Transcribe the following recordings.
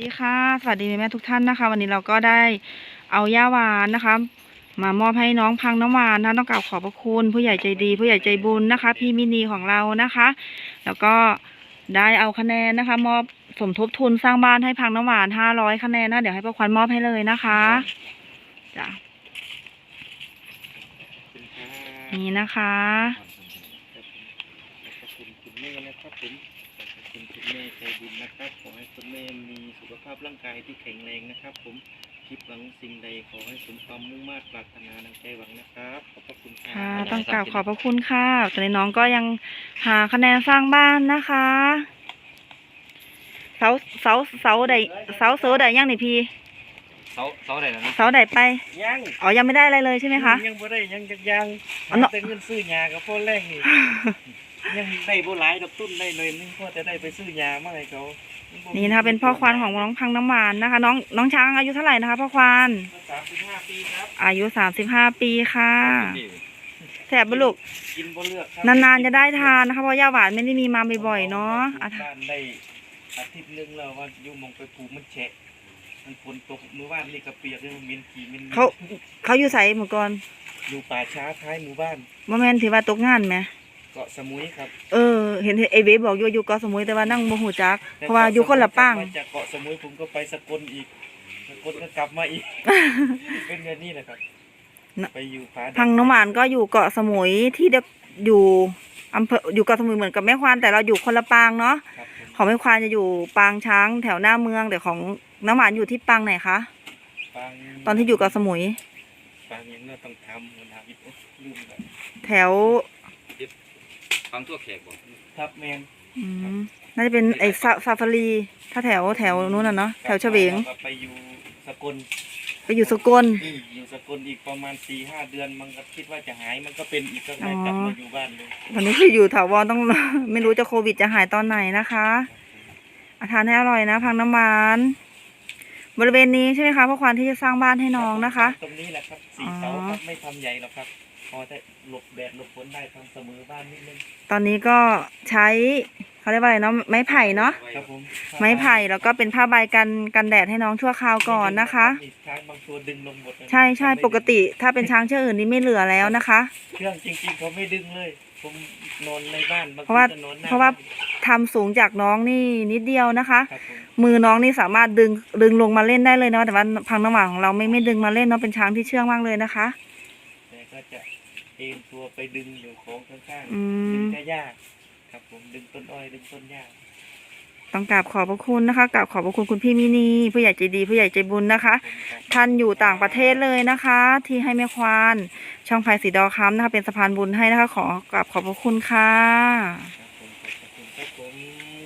สวัสดีค่ะ สวัสดีแม่ทุกท่านนะคะ วันนี้เราก็ได้เอาย่าหวานนะคะ มามอบให้น้องพังน้ำหวานนะต้องกราบขอบพระคุณ ผู้ใหญ่ใจดี ผู้ใหญ่ใจบุญนะคะ พี่มินีของเรานะคะ แล้วก็ได้เอาคะแนนนะคะ มอบสมทบทุนสร้างบ้านให้พังน้ำหวานห้าร้อยคะแนนนะเดี๋ยวให้ประควันมอบให้เลยนะคะจ้ะนี่นะคะ ขอบคุณคุณแม่นะครับผมขอบ คุณคุณแม่ใจบุญนะครับ ขอให้คุณแม่มีสุขภาพร่างกายที่แข็งแรงนะครับ ผมคิดหวังสิ่งใดขอให้สมความมุ่งมา่ปรารถนาดังใจหวังนะครับ ขอบพระคุณครัค่ะบต้องกราบขอบพระคุณค่ะตอนนี้น้องก็ยังหาคะแนนสร้างบ้านนะคะเสาเสาเสาใดเสาเสาใดยังนี่พี่เสาเสาไหนนะเสาใดไปยังอ๋อยังไม่ได้อะไรเลยใช่ไหมคะยังบ่ได้ยังยังยังอ๋อเนอะแต่เงินซื้อยากับพ่อแรกนี่ ยังได้บ่หลายดอกตุ้นได้หน่อยนึงพ่อจะได้ไปซื้อยามาให้เขานี่นี่นะคะเป็นพ่อควานของน้องพังน้ำหวานนะคะ น้องน้องช้างอายุเท่าไหร่นะคะพ่อควานสามสิบห้าปีครับอายุสามสิบห้าปีค่ะแสบบุลูกกินบ่เลือกครับนานๆจะได้ทานนะคะเพราะย่าหวานไม่ได้มีมาบ่อยๆเนาะอะบ้านได้อาทิตย์หนึงแล้วว่าอยู่หมองไปผูกมันแฉะมันฝนตกเมื่อวานนี่ก็เปียกเลยมันเหมินขี่เหมินเขาเขาอยู่ใส่หมู่ก่อนอยู่ป่าช้าท้ายหมู่บ้านบ่แม่นถือว่าตกงานไหม เกาะสมุยครับเออ เห็นเอเบบอกอยู่อยู่เกาะสมุยแต่ว่านั่งบ่หูจัก เพราะว่าอยู่คนละป้างมาจากเกาะสมุยผมก็ไปสกลอีกสกลก็กลับมาอีก เป็นอย่างนี้นะครับ น่ะ ไปอยู่ผาพังน้ำหวานก็อยู่เกาะสมุยที่เดียวอยู่อำเภออยู่เกาะสมุยเหมือนกับแม่ควานแต่เราอยู่คนละปางเนาะครับผมของแม่ควานจะอยู่ปางช้างแถวหน้าเมืองแต่ของน้ำหวานอยู่ที่ปางไหนคะปางตอนที่อยู่เกาะสมุย ปางยังเราต้องทำมันหาอีกโอ๊ยลืมแล้วแถว ฟังทั่วแขกบอกครับแมนอืมน่าจะเป็นไอ้ซาซาฟารี ถ้าแถวแถวนู้นน่ะเนาะแถวเฉวงก็ไปอยู่สกลไปอยู่สกล อืมอยู่สกลอีกประมาณสี่ห้าเดือนมันก็คิดว่าจะหายมันก็เป็นอีกก็ได้กลับมาอยู่บ้านเลยวันนี้คืออยู่ถาวรต้อง ไม่รู้จะโควิดจะหายตอนไหนนะคะอาทานให้อร่อยนะ พังน้ำหวาน บริเวณนี้ใช่ไหมคะพ่อควานที่จะสร้างบ้านให้น้องนะคะ ตรงนี้แหละครับสี่อ๋อเสาครับไม่ทำใหญ่หรอกครับ พอจะหลบแดดหลบฝนได้ทำเสมอบ้านนิดนึงตอนนี้ก็ใช้เขาเรียกว่าอะไรเนาะไม้ไผ่เนาะครับผมไม้ไผ่แล้วก็เป็นผ้าใบกันกันแดดให้น้องชั่วคราวก่อนนะคะ มีช้างบางตัวดึงลงหมดเลยใช่ใช่ปกติถ้าเป็นช้างเชือกอื่นนี่ไม่เหลือแล้วนะคะ เครื่องจริงๆเขาไม่ดึงเลยผมนอนในบ้านบงเพราะว่าทีจนอนหน้เพราะว่าบ้นทำสูงจากน้องนี่นิดเดียวนะคะ ครับผมมือน้องนี่สามารถดึงดึงลงมาเล่นได้เลยเนาะแต่ว่าพังน้ำหวานของเราไม่ไม่ดึงมาเล่นเนาะเป็นช้างที่เชื่องมากเลยนะคะ แต่ก็จะ เอ็นตัวไปดึงอยู่ของข้างอืๆดึงมแค่หญ้าครับผมดึงต้นอ้อยดึงต้นหญ้าต้องกราบขอบพระคุณนะคะกราบขอบพระคุณคุณพี่มินีผู้ใหญ่ใจดีผู้ใหญ่ใจบุญนะคะ ผมครับ ท่านอยู่ต่างประเทศเลยนะคะ ที่ให้แม่ควานช่องไฟสีดอค้ำนะคะ เป็นสะพานบุญให้นะคะ ขอกราบขอบพระคุณค่ะ ครับผมขอบคุณครับผม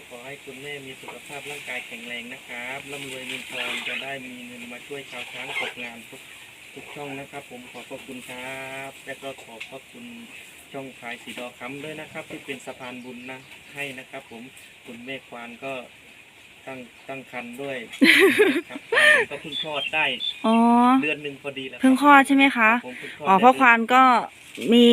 ขอให้คุณแม่มีสุขภาพร่างกายแข็งแรงนะครับร่ำรวยเงินทองจะได้มีเงินมาช่วยชาวช้างตกงานทุก ทุกช่องนะครับ ผมขอบพระคุณครับและก็ขอบพระคุณช่องขายสีดอค้ำด้วยนะครับ ที่เป็นสะพานบุญนะให้นะครับ ผมคุณแม่ควานก็ตั้งตั้งคันด้วยครับก็เพิ่งคลอดได้อ๋อเดือนหนึ่งพอดีแล้วรับเพิ่งคลอดใช่ไหมคะรับผมเพิ่งลดอ๋อได้พ่อควานก็มี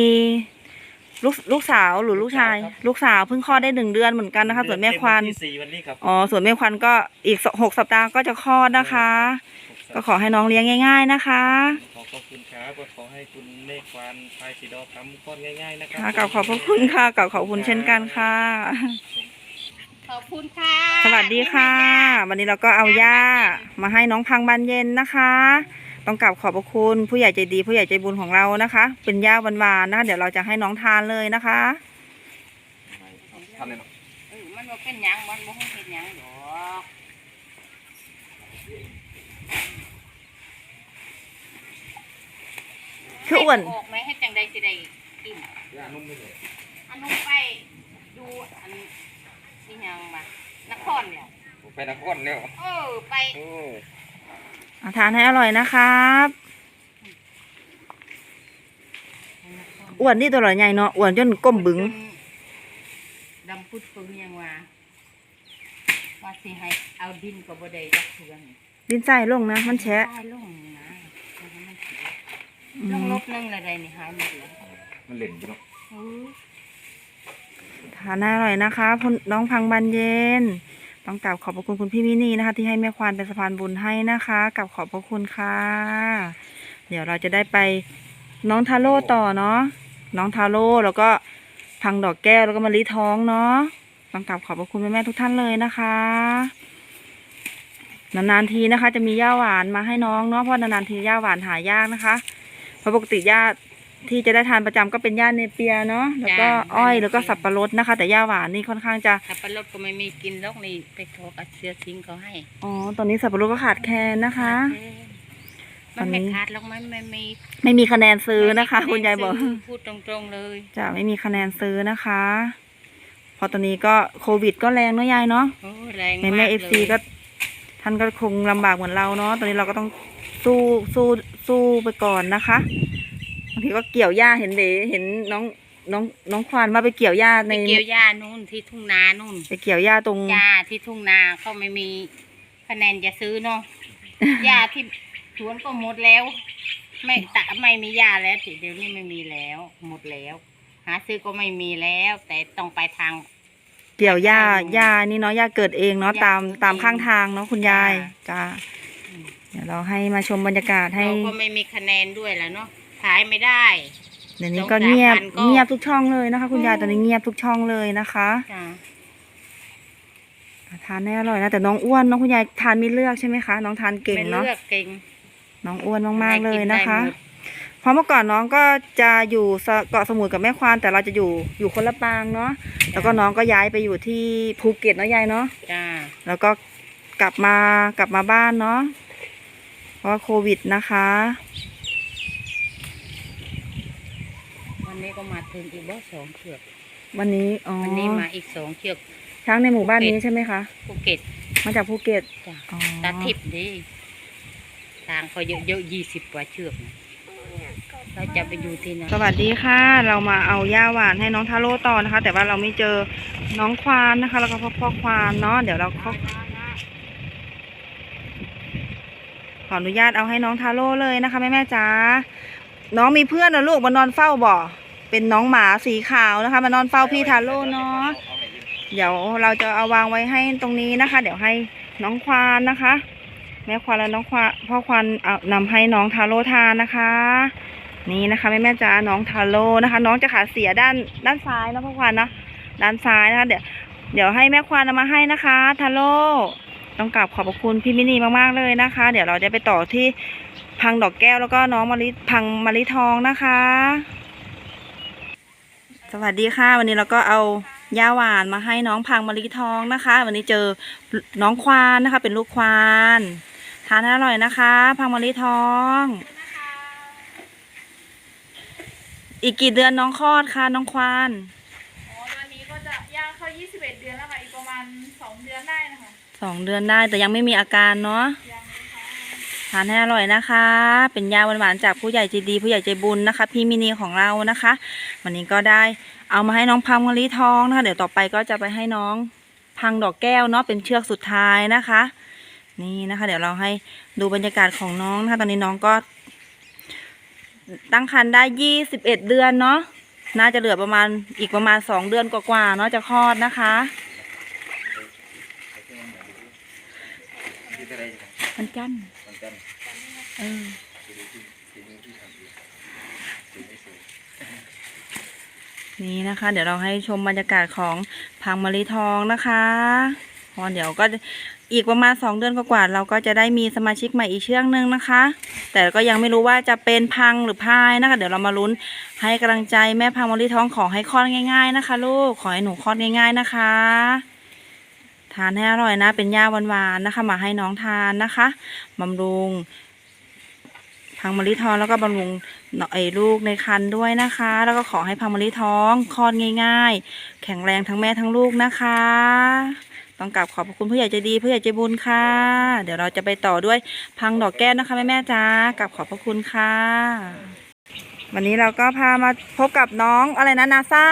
ลูกลูกสาวหรือลูกชายลูกสาวครับลูกสาวเพิ่งคลอดได้หนึ่งเดือนเหมือนกันนะคะ ส่วนแม่ควานเดือเต็มที่สี่วันนี้ครับอ๋อส่วนแม่ควานก็อีกสหกสัปดาห์ก็จะคลอดนะคะ ก็ขอให้น้องเลี้ยงง่าย ๆนะคะ ขอบพระคุณครับก็ขอให้คุณเมฆควานพายสีดอกคำก้อนง่ายๆนะครัค่ะกราบขอบพระคุณค่ะกราบขอบคุณเช่นกันค่ะ ขอบคุณค่ะสวัสดีค่ะ วันนี้เราก็เอาย่ามาให้น้องพังบานเย็นนะคะ ต้องกราบขอบพระคุณผู้ใหญ่ใจดี ผู้ใหญ่ใจบุญของเรานะคะ เป็นย่าหวานๆนะคะเดี๋ยวเราจะให้น้องทานเลยนะคะ ทำเลยเนาะ เออมันบ่เป็นหยังมันบ่ให้เป็นหยังดอก คืออ้วนให้ออกไหมให้จังใดสิได้กินย่านุ่มไม่เลยอันนู้นไปดูอันที่ยังมานครเนี่ยไปนครเนี่ยเออไปโอ้เอาทานให้อร่อยนะครับอ้วนนี่ตัวหล่อใหญ่เนาะอ้วนจนก้มบึงจนดำพุดปึงยังว่าว่าสิให้เอาดินก็บ่ได้จักเทือนดินใส่ลงนะ มันแฉะได้ลงนะมันมันเสีย อืลงมลบนึงละใดนี่หายหมดเลยมันเล่นอยู่เนาะเออทานให้อร่อยนะคะคุณน้องพังบานเย็น ต้องกราบขอบพระคุณคุณพี่มินีนะคะ ที่ให้แม่ควานเป็นสะพานบุญให้นะคะกราบขอบพระคุณค่ะ เดี๋ยวเราจะได้ไปน้องทาโร่ต่อเนาะน้องทาโร่แล้วก็พังดอกแก้วแล้วก็มะลิท้องเนาะต้องกราบขอบพระคุณแม่ๆทุกท่านเลยนะคะนานๆทีนะคะ จะมีย่าหวานมาให้น้องเนาะเพราะนานๆทีย่าหวานหายากนะคะ เพราะปกติย่าที่จะได้ทานประจำก็เป็นย่าเนเปียเนาะแล้วก็อ้อยแล้วก็สับปะรดนะคะ แต่ย่าหวานนี่ค่อนข้างจะสับปะรดก็ไม่มีกินลอกนี่ไปขอกับเสือสิงเขาให้อ๋อตอนนี้สับปะรดก็ขาดแคลนนะคะมันไม่ตอนนี้ขาดหรอกมันไม่มีไม่มีคะแนนซื้อนะคะคุณยายบอกพูดตรงๆเลยจะไม่มีคะแนนซื้อนะคะเพราะตอนนี้ก็โควิดก็แรงเนาะยายเนาะโอ้แรงแม่มากแม่ลเอยฟซีก็ท่านก็คงลำบากเหมือนเราเนาะตอนนี้เราก็ต้องสู้สู้ สู้ไปก่อนนะคะบางทีก็เกี่ยวหญ้าเห็นเดเห็นน้องน้องน้องควานมาไปเกี่ยวหญ้าไปในเกี่ยวหญ้านู่นที่ทุ่งนานู่น ไปเกี่ยวหญ้าตรงหญ้าที่ทุ่งนาเขาไม่มีคะแนนจะซื้อเนาะหญ้าที่สวนก็หมดแล้ว ไม่ตะไม่มีหญ้าแล้วสิเดี๋ยวนี้ไม่มีแล้ว หมดแล้ว หาซื้อก็ไม่มีแล้ว แต่ต้องไปทางเกี่ยวหญ้าใช่หญ้านี่เนาะหญ้าเกิดเองเนาะหญ้าตามเกิดตามเองข้างทางเนาะคุณยายจ้าจ้า เดี๋ยวเราให้มาชมบรรยากาศให้เราก็ไม่มีคะแนนด้วยแล้วเนาะขายไม่ได้เดี๋ยวนี้สองก็เงียบสามพันก็เงียบทุกช่องเลยนะคะ คุณยายอืมตอนนี้เงียบทุกช่องเลยนะคะจ้าทานได้อร่อยนะแต่น้องอ้วนน้องคุณยายทานไม่เลือกใช่ไหมคะน้องทานเก่งไม่เนาะเลือกเก่งน้องอ้วนมากๆเลยนะคะได้กินได้หมดเพราะเมื่อก่อนน้องก็จะอยู่สะเกาะสมุยกับแม่ควานแต่เราจะอยู่อยู่คนละปางเนาะแล้วก็น้องก็ย้ายไปอยู่ที่ภูเก็ตเนาะยายเนาะจ้าแล้วก็กลับมากลับมาบ้านเนาะ เพราะว่าโควิดนะคะ วันนี้ก็มาถึงอีกบ่สองเชือกวันนี้อ๋อวันนี้มาอีกสองเชือก ช้างในหมู่บ้านนี้ใช่ไหมคะ ภูเก็ตมาจากภูเก็ตจ้าอ๋อตาทิพย์ดิทางเขาเยอะๆยี่สิบกว่าเชือกนะเราจะไปอยู่ที่นั่นสวัสดีค่ะ เรามาเอาย่าหวานให้น้องทาโร่ต่อนะคะ แต่ว่าเราไม่เจอน้องควานนะคะ แล้วก็พ่อพ่อควานเนาะเดี๋ยวเราขอข ออนุญาตเอาให้น้องทาโร่เลยนะคะแม่แม่จ๋าน้องมีเพื่อนนะลูกมานอนเฝ้าบ่อเป็นน้องหมาสีขาวนะคะมานอนเฝ้าพี่ทาโร่เนาะเดี๋ยวเราจะเอาวางไว้ให้ตรงนี้นะคะ เดี๋ยวให้น้องควานนะคะ แม่ควานและน้องควานพ่อควานเอานำให้น้องทาโร่ทานนะคะ นี่นะคะแม่แม่จ๋าน้องทาโร่นะคะ น้องจะขาเสียด้านด้านซ้ายนะพ่อควานเนาะด้านซ้ายนะคะ เดี๋ยวเดี๋ยวให้แม่ควานเอามาให้นะคะทาโร่ ต้องกราบขอบพระคุณพี่มินีมากๆเลยนะคะ เดี๋ยวเราจะไปต่อที่พังดอกแก้วแล้วก็น้องมะลิพังมะลิทองนะคะ สวัสดีค่ะ วันนี้เราก็เอาย่าหวานมาให้น้องพังมะลิทองนะคะ วันนี้เจอน้องควานนะคะ เป็นลูกควานทานอร่อยนะคะ พังมะลิทอง อีกกี่เดือนน้องคลอดคะน้องควานอ๋อตอนนี้ก็จะย่างเข้า21 เดือนแล้วค่ะอีกประมาณ 2 เดือนได้นะคะ สองเดือนได้แต่ยังไม่มีอาการเนาะยังเลยค่ะทานให้อร่อยนะคะ เป็นยาหวานๆจากผู้ใหญ่ใจดีผู้ใหญ่ใจบุญนะคะ พี่มินีของเรานะคะ วันนี้ก็ได้เอามาให้น้องพังมะลิทองนะคะเดี๋ยวต่อไปก็จะไปให้น้องพังดอกแก้วเนาะเป็นเชือกสุดท้ายนะคะ นี่นะคะ เดี๋ยวเราให้ดูบรรยากาศของน้องนะคะตอนนี้น้องก็ ตั้งครรภ์ได้ยี่สิบเอ็ดเดือนเนาะน่าจะเหลือประมาณอีกประมาณสองเดือนกว่าๆเนาะจะคลอดนะคะ จะได้มันจันมันกันเออนี่นะคะ เดี๋ยวเราให้ชมบรรยากาศของพังมะลิทองนะคะพอเดี๋ยวก็อีกประมาณสองเดือนกว่าเราก็จะได้มีสมาชิกใหม่อีกเชือกนึงนะคะ แต่ก็ยังไม่รู้ว่าจะเป็นพังหรือพายนะคะ เดี๋ยวเรามาลุ้นให้กำลังใจแม่พังมะลิทองขอให้คลอดง่าย ๆนะคะ ลูกขอให้หนูคลอดง่าย ๆนะคะ ทานให้อร่อยนะ เป็นย่าหวานๆนะคะ มาให้น้องทานนะคะบำรุงพังมะลิทองแล้วก็บำรุงไอ้ลูกในครรภ์ด้วยนะคะ แล้วก็ขอให้พังมะลิท้องคลอดง่าย ๆ แข็งแรงทั้งแม่ทั้งลูกนะคะ ต้องกราบขอบพระคุณผู้ใหญ่ใจดีผู้ใหญ่ใจบุญค่ะ เดี๋ยวเราจะไปต่อด้วยพังดอกแก้วนะคะแม่แม่จ้ากราบขอบพระคุณค่ะ วันนี้เราก็พามาพบกับน้องอะไรนะนาซา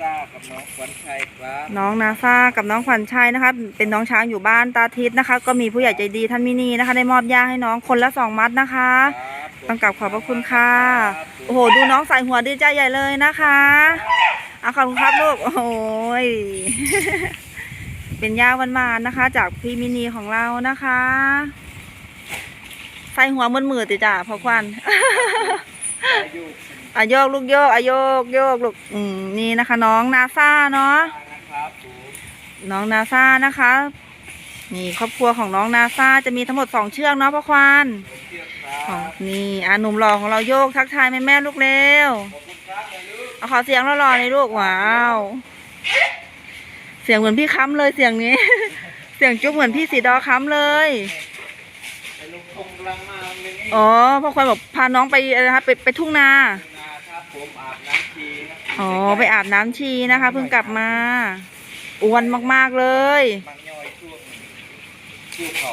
ทราบกับน้องขวัญชัยครับน้องนาซากับน้องขวัญชัยนะคะ เป็นน้องช้างอยู่บ้านตาทิศนะคะ ก็มีผู้ใหญ่ใจดีท่านมินีนะคะ ได้มอบยาให้น้องคนละสองมัดนะคะต้องกราบขอบพระคุณค่ะ โอ้โห ดูน้องใส่หัวดีใจใหญ่เลยนะคะเอาขอบคุณครับลูก โอ้ย เป็นย่าหวานๆนะคะ จากพี่มินีของเรานะคะ ใส่หัวมือมือติจ้าพอควันอายุ อะโยกลูกโยกอะโยกโยกลูกอืมนี่นะคะ น้องนาซาเนาะนะครับผมน้องนาซานะคะ นี่ครอบครัวของน้องนาซาจะมีทั้งหมดสองเชือกเนาะพ่อควานผมเชื่อคขรัองบนี่อาหนุ่มหล่อของเราโยกทักทายแม่แม่ๆลูกเร็วขอบคุณครับนะลูกเอาขอเสียงหล่อๆในอยลูกว้าว เสียงเหมือนพี่ค้ำเลยเสียงนี้ เสียงจุ๊บเหมือนพี่สีดอค้ำเลยไปลงคงกำลังมาหนึ่งนี่อ๋อพ่อควานบอกพาน้องไปอะไรนะคะไปไปทุ่งนานะครับ ผมอาบน้ำชีครับอ๋อไปอาบน้ำชีนะคะ เพิ่งกลับมา อ้วนมากๆเลยบางย่อยช่วงช่วงเขา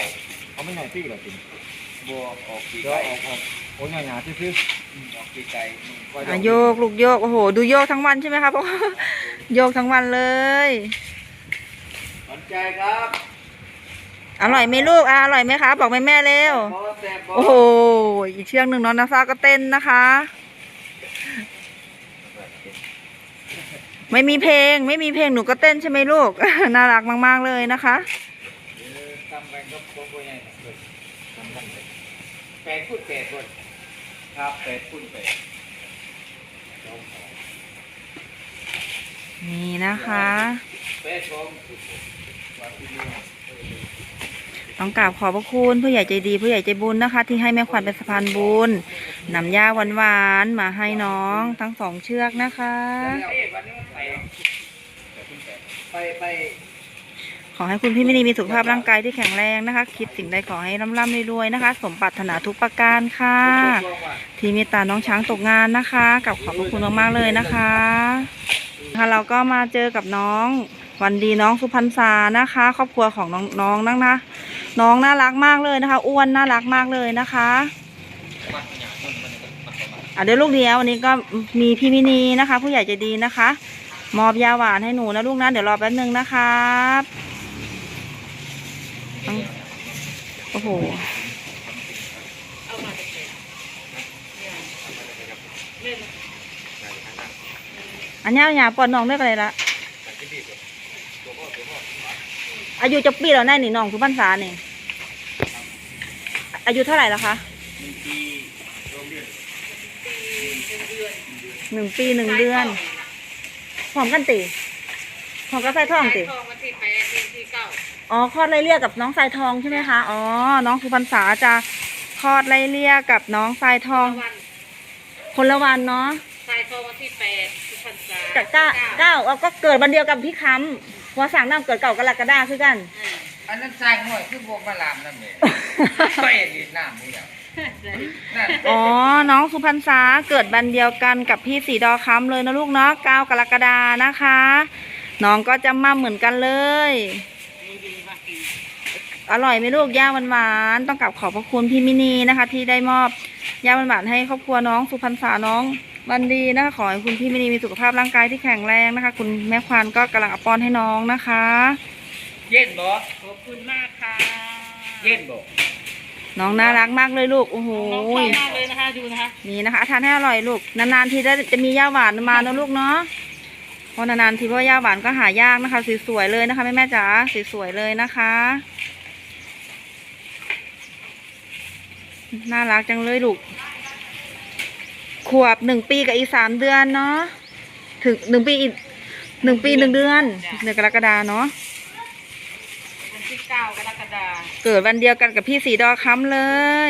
เขาไม่หน่อยพี่เหรอจริงบัวออกปีก็ไก่ออกออกโอ้ยหนาๆซื่ออืมออกปีไก่อืมก็อะโยกลูกโยกโอ้โห ดูโยกทั้งวันใช่ไหมคะพ่อโยกทั้งวันเลยสนใจครับอร่อยไหมลูกอะอร่อยไหมคะ บอกแม่แม่ๆเร็วบอสแต่บอโอ้โห อีกเชือกหนึ่งน้องนาซาก็เต้นนะคะ ไม่มีเพลง ไม่มีเพลงหนูก็เต้นใช่ไหมลูก น่ารักมาก ๆ เลยนะคะเออทำไปก็โปรยใหญ่เกิดทำกันไปแปดพูดแปดคนครับแปดพูดแปดนี่นะคะแปดชมวัดที่นี่ต้องกราบขอบพระคุณผู้ใหญ่ใจดีผู้ใหญ่ใจบุญนะคะ ที่ให้แม่ขวัญเป็นสะพานบุญนำย่าหวานๆมาให้น้องทั้งสองเชือกนะคะ ไปไปไปขอให้คุณพี่มินีมีสุขภาพร่างกายที่แข็งแรงนะคะ คิดสิ่งใดขอให้ร่ำๆรวยๆนะคะ สมปรารถนาทุกประการค่ะ ที่เมตตาน้องช้างตกงานนะคะกับขอบพระคุณมากๆเลยนะคะค่ะเราก็มาเจอกับน้องวันดีน้องสุพรรณษานะคะ ครอบครัวของน้องน้องนั่งนะน้องน่ารักมากเลยนะคะ อ้วนน่ารักมากเลยนะคะอะเดี๋ยวลูกเดียววันนี้ก็มีพี่มินีนะคะ ผู้ใหญ่ใจดีนะคะ มอบยาหวานให้หนูนะลูกนะเดี๋ยวรอแป๊บนึงนะครับโอ้โหอันนี้อย่าปอนน้องได้กันเลยละอายุจะปีแล้วแน่นี่น้องสุพรรณษาเนี่ยอายุเท่าไหร่แล้วคะหนึ่งปีหนึ่งเดือน พร้อมกันตีพร้อมกับใส่ทองตี ทองวันที่แปดเดือนที่เก้าอ๋อคลอดไล่เลี่ยกับน้องสายทองใช่ไหมคะ อ๋อ น้องสุพรรณษาจะคลอดไล่เลี่ยกับน้องสายทอง วันคนละวันเนาะทรายทองวันที่แปดที่พรรษากับเก้าเก้าเอาก็เกิดวันเดียวกับพี่ค้ำหัวสั่งน้ำเกิดเก่ากรกฎาคือกันอ่าอันนั้นสร้างหน่อยคือบวกมาลามนั่นเองไปดีน้ำนี่อย่างนั่น อ๋อ น้องสุพรรณษาเกิดวันเดียวกันกับพี่สีดอค้ำเลยนะลูกเนาะเก้ากรกฎานะคะ น้องก็จะมาเหมือนกันเลย อร่อยไหมลูกย่าหวานๆต้องกลับขอบพระคุณพี่มินีนะคะ ที่ได้มอบย่าหวานๆให้ครอบครัวน้องสุพรรณษาน้องวันดีนะคะขอให้คุณพี่มินีมีสุขภาพร่างกายที่แข็งแรงนะคะ คุณแม่ควานก็กำลังเอาป้อนให้น้องนะคะ เย็นบ่ขอบคุณมากค่ะ เย็นบ่ น้องน่ารักมากเลยลูกโอ้โหน้องชอบมากเลยนะคะดูนะคะนี่นะคะทานให้อร่อยลูกนานๆทีได้จะมีย่าหวานมานะลูกเนาะเพราะนานๆทีเพราะว่าย่าหวานก็หายากนะคะสวยๆเลยนะคะแม่แม่ๆจ๋าสวยๆเลยนะคะ น่ารักจังเลยลูกขวบหนึ่งปีกับอีกสามเดือนเนาะถึงหนึ่งปีอีกหนึ่งปีหนึ่งเดือนเดือนกรกฎาเนาะวันที่ เก้ากรกฎาคมเกิดวันเดียวกันกับพี่สีดอค้ำเล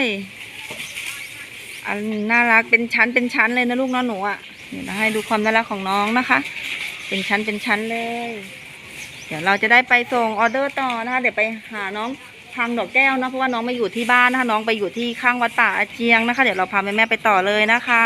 ยอันน่ารักเป็นชั้นเป็นชั้นเลยนะลูกน้องหนูอะเดี๋ยวเราให้ดูความน่ารักของน้องนะคะ เป็นชั้นเป็นชั้นเลย เดี๋ยวเราจะได้ไปส่งออเดอร์ต่อนะคะ เดี๋ยวไปหาน้องทางดอกแก้วนะเพราะว่าน้องมาอยู่ที่บ้านนะคะ น้องไปอยู่ที่ข้างวัดป่าอาเจียงนะคะ เดี๋ยวเราพาแม่แม่ไปต่อเลยนะคะ